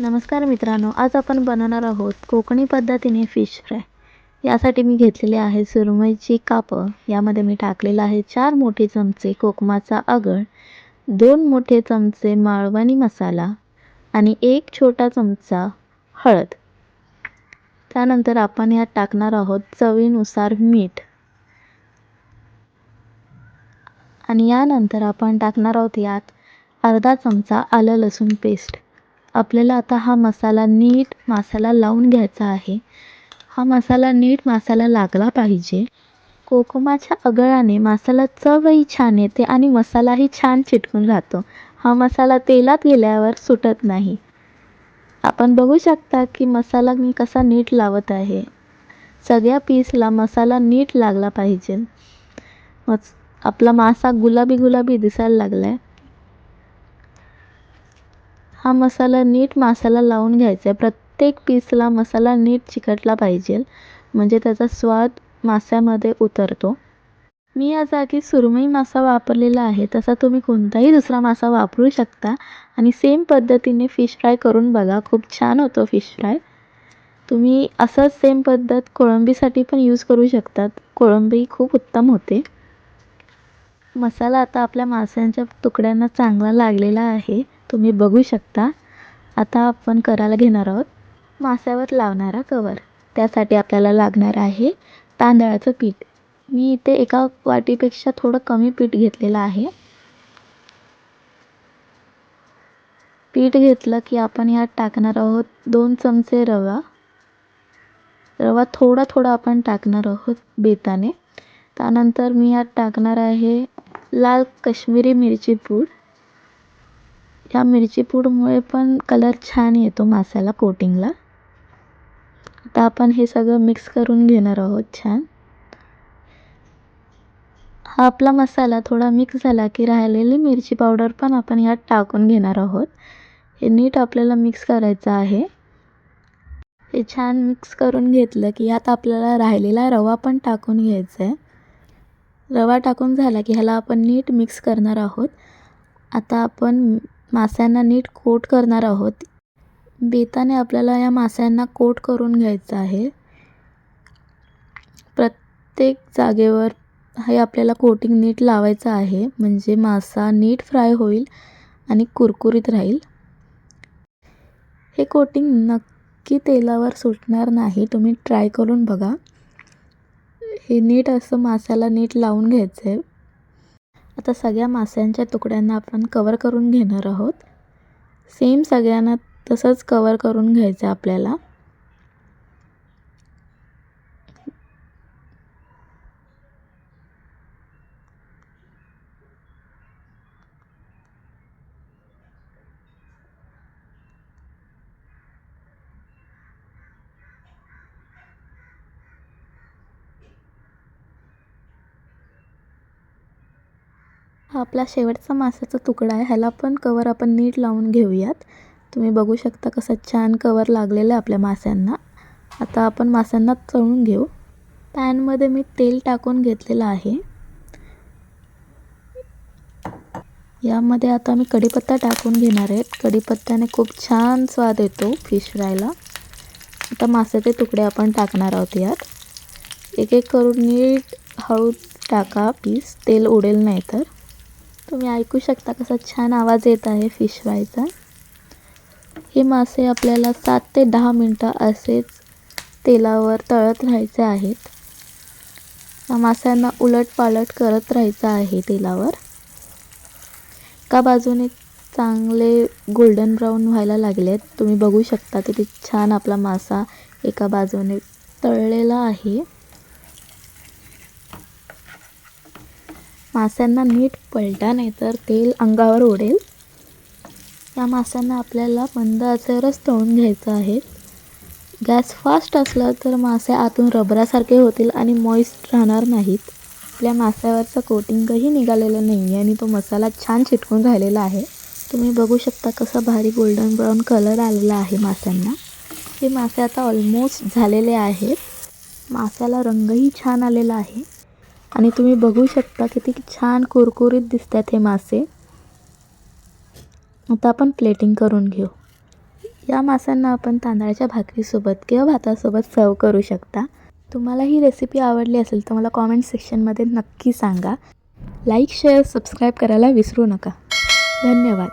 नमस्कार मित्रांनो आज आपण बनवणार आहोत कोकणी पद्धतीने फिश फ्राय. यासाठी मी घेतलेले आहे सुरमईची कापं. यामध्ये मी टाकलेलं आहे चार मोठे चमचे कोकमाचा आगळ दोन मोठे चमचे माळवणी मसाला आणि एक छोटा चमचा हळद. त्यानंतर आपण यात टाकणार आहोत चवीनुसार मीठ. आणि यानंतर आपण टाकणार आहोत यात अर्धा चमचा आलं लसूण पेस्ट. आपल्याला आता हा मसाला नीट मासाला लावून घ्यायचा आहे. हा मसाला नीट मासाला लागला पाहिजे. कोकमाच्या अगळाने मासाला चवही छान येते आणि मसालाही छान चिटकून राहतो. हा मसाला तेलात गेल्यावर सुटत नाही. आपण बघू शकता की मसाला मी कसा नीट लावत आहे. सगळ्या पीसला मसाला नीट लागला पाहिजे. मस आपला मासा गुलाबी गुलाबी दिसायला लागला आहे हा मसाला नीट मासाला लावून घ्यायचा आहे. प्रत्येक पीसला मसाला नीट चिकटला पाहिजे. म्हणजे त्याचा स्वाद माशामध्ये उतरतो. मी या जागी सुरमई मासा वापरलेला आहे. तसा तुम्ही कोणताही दुसरा मासा वापरू शकता. आणि सेम पद्धतीने फिश फ्राय करून बघा. खूप छान होतो फिश फ्राय तुम्ही असंच सेम पद्धत कोळंबीसाठी पण यूज करू शकतात. कोळंबी खूप उत्तम होते. मसाला आता आपल्या माशांच्या तुकड्यांना चांगला लागलेला आहे. तुम्ही बघू शकता. आता आपण करायला घेणार आहोत माशावर लावणारा कवर. त्यासाठी आपल्याला लागणार आहे तांदळाचं पीठ. मी इथे एका वाटीपेक्षा थोडं कमी पीठ घेतलेलं आहे. पीठ घेतलं की आपण यात टाकणार आहोत दोन चमचे रवा. रवा थोडा थोडा आपण टाकणार आहोत बेताने. त्यानंतर मी यात टाकणार आहे लाल कश्मीरी मिरची पूड. या मिरची पूडमुळे पण कलर छान येतो माशाला कोटिंगला आता आपण हे सगळं मिक्स करून घेणार आहोत छान. हा आपला मसाला थोडा मिक्स झाला की राहिलेली मिरची पावडर पण आपण यात टाकून घेणार आहोत. हे नीट आपल्याला मिक्स करायचं आहे. हे छान मिक्स करून घेतलं की यात आपल्याला राहिलेला रवा पण टाकून घ्यायचा आहे रवा टाकून झाला की ह्याला आपण नीट मिक्स करणार आहोत. आता आपण मास्यांना नीट कोट करणार आहोत. बेताने आपल्याला या मास्यांना कोट करून घ्यायचं आहे. प्रत्येक जागेवर हे आपल्याला कोटिंग नीट लावायचं आहे. म्हणजे मासा नीट फ्राय होईल आणि कुरकुरीत राहील. हे कोटिंग नक्की तेलावर सुटणार नाही. तुम्ही ट्राय करून बघा. हे नीट असं माशाला नीट लावून घ्यायचं आहे आता सगळ्या माशांच्या तुकड्यांना आपण कवर करून घेणार आहोत. सेम सगळ्यांना तसंच कवर करून घ्यायचं आपल्याला. हा आपला शेवटचा मासाचा तुकडा आहे. ह्याला पण कवर आपण नीट लावून घेऊयात. तुम्ही बघू शकता कसं छान कवर लागलेलं आहे आपल्या माशांना आता आपण माशांना तळून घेऊ. पॅनमध्ये मी तेल टाकून घेतलेलं आहे. यामध्ये आता मी कढीपत्ता टाकून घेणार आहे. कढीपत्त्याने खूप छान स्वाद येतो फिश फ्रायला आता माशाचे तुकडे आपण टाकणार आहोत यात. एक एक करून नीट हळू टाका पीस तेल उडेल नाही तर. तुम्ही ऐकू शकता कसा छान आवाज येत आहे फिश फ्रायचा हे मासे आपल्याला सात ते दहा मिनटं असेच तेलावर तळत राहायचे आहेत. या माशांना उलट पालट करत राहायचं आहे तेलावर. एका बाजूने चांगले गोल्डन ब्राऊन व्हायला लागलेत. तुम्ही बघू शकता किती छान आपला मासा एका बाजूने तळलेला आहे. माशांना नीट पलटा नाही तर तेल अंगावर उडेल. या माशांना आपल्याला मंद आचेवरच तळून घ्यायचं आहे. गॅस फास्ट असला तर मासे आतून रबरासारखे होतील आणि मॉइस्ट राहणार नाहीत. आपल्या माशावरचं कोटिंगही निघालेलं नाही आहे आणि तो मसाला छान चिटकून राहिलेला आहे. तुम्ही बघू शकता कसा भारी गोल्डन ब्राऊन कलर आलेला आहे माशांना. हे मासे आता ऑलमोस्ट झालेले आहेत. माश्याला रंगही छान आलेला आहे. आणि तुम्ही बघू शकता किती छान कुरकुरीत दिसतात हे मासे. आता आपण प्लेटिंग करून घेऊ. या माशांना आपण तांदळाच्या भाकरीसोबत किंवा भातासोबत सर्व करू शकता. तुम्हाला ही रेसिपी आवडली असेल तर मला कॉमेंट सेक्शनमध्ये नक्की सांगा. लाईक शेअर सबस्क्राईब करायला विसरू नका. धन्यवाद.